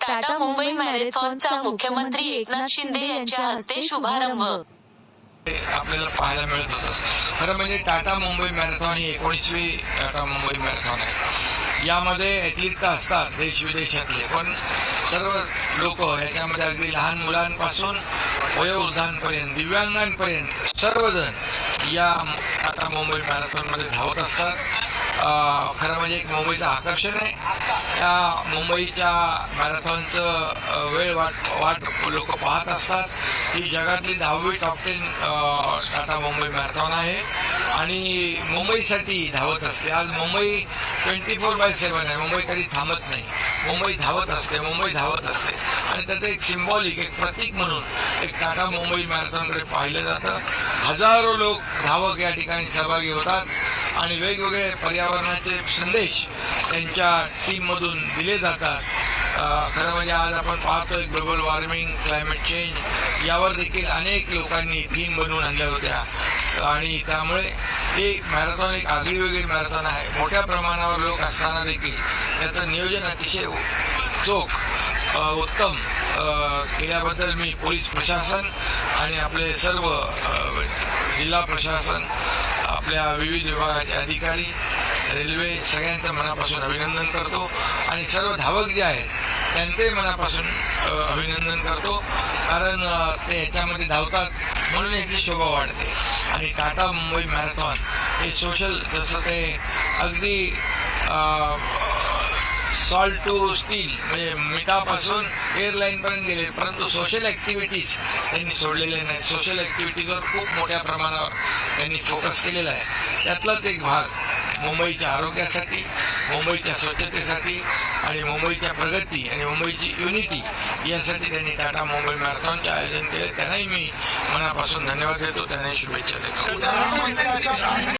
टाटा मुंबई मॅरेथॉनचा मुख्यमंत्री एकनाथ शिंदे यांच्या हस्ते शुभारंभ. आपल्याला पाहायला मिळत होतं. खरं म्हणजे टाटा मुंबई मॅरेथॉन ही एकोणीसवी टाटा मुंबई मॅरेथॉन आहे. यामध्ये ॲथलीट तर असतात देश विदेशातले पण सर्व लोक याच्यामध्ये अगदी लहान मुलांपासून वयोवृद्धांपर्यंत दिव्यांगांपर्यंत सर्वजण या टाटा मुंबई मॅरेथॉनमध्ये धावत असतात. खरं म्हणजे एक मुंबईचं आकर्षण आहे. या मुंबईच्या मॅरेथॉनचं वेळ वाट वाट लोक पाहत असतात. ही जगातली दहावी top ten Tata Mumbai marathon आहे. आणि मुंबईसाठी धावत असते. आज Mumbai twenty four by seven आहे. मुंबई कधी थांबत नाही. मुंबई धावत असते. मुंबई धावत असते. आणि त्याचं एक सिम्बॉलिक एक प्रतीक म्हणून एक टाटा मुंबई मॅरेथॉनकडे पाहिलं जातं. हजारो लोक धावक या ठिकाणी सहभागी होतात. आणि वेगवेगळे पर्यावरणाचे संदेश त्यांच्या टीममधून दिले जातात. खरं म्हणजे आज आपण पाहतोय ग्लोबल वॉर्मिंग क्लायमेट चेंज यावर देखील अनेक लोकांनी थीम बनवून आणल्या होत्या. आणि त्यामुळे हे मॅरेथॉन एक आगळी वेगळी मॅरेथॉन आहे. मोठ्या प्रमाणावर लोक असताना देखील त्याचं नियोजन अतिशय चोख उत्तम केल्याबद्दल मी पोलीस प्रशासन आणि आपले सर्व जिल्हा प्रशासन आपल्या विविध विभागाचे अधिकारी रेल्वे सगळ्यांचं मनापासून अभिनंदन करतो आणि सर्व धावक जे आहेत त्यांचंही मनापासून अभिनंदन करतो. कारण ते ह्याच्यामध्ये धावतात म्हणून याची शोभा वाढते. आणि टाटा मुंबई मॅरेथॉन हे सोशल जसं ते अगदी सॉल्ट टू स्टील म्हणजे मिठापासून एअरलाईनपर्यंत गेले. परंतु सोशल ॲक्टिव्हिटीज त्यांनी सोडलेल्या नाहीत. सोशल ॲक्टिव्हिटीजवर खूप मोठ्या प्रमाणावर त्यांनी फोकस केलेला आहे. त्यातलाच एक भाग मुंबईच्या आरोग्यासाठी मुंबईच्या स्वच्छतेसाठी आणि मुंबईच्या प्रगती आणि मुंबईची युनिटी यासाठी त्यांनी टाटा मुंबई मॅरेथॉनचे आयोजन केले. त्यांनाही मी मनापासून धन्यवाद देतो. त्यांनाही शुभेच्छा देतो.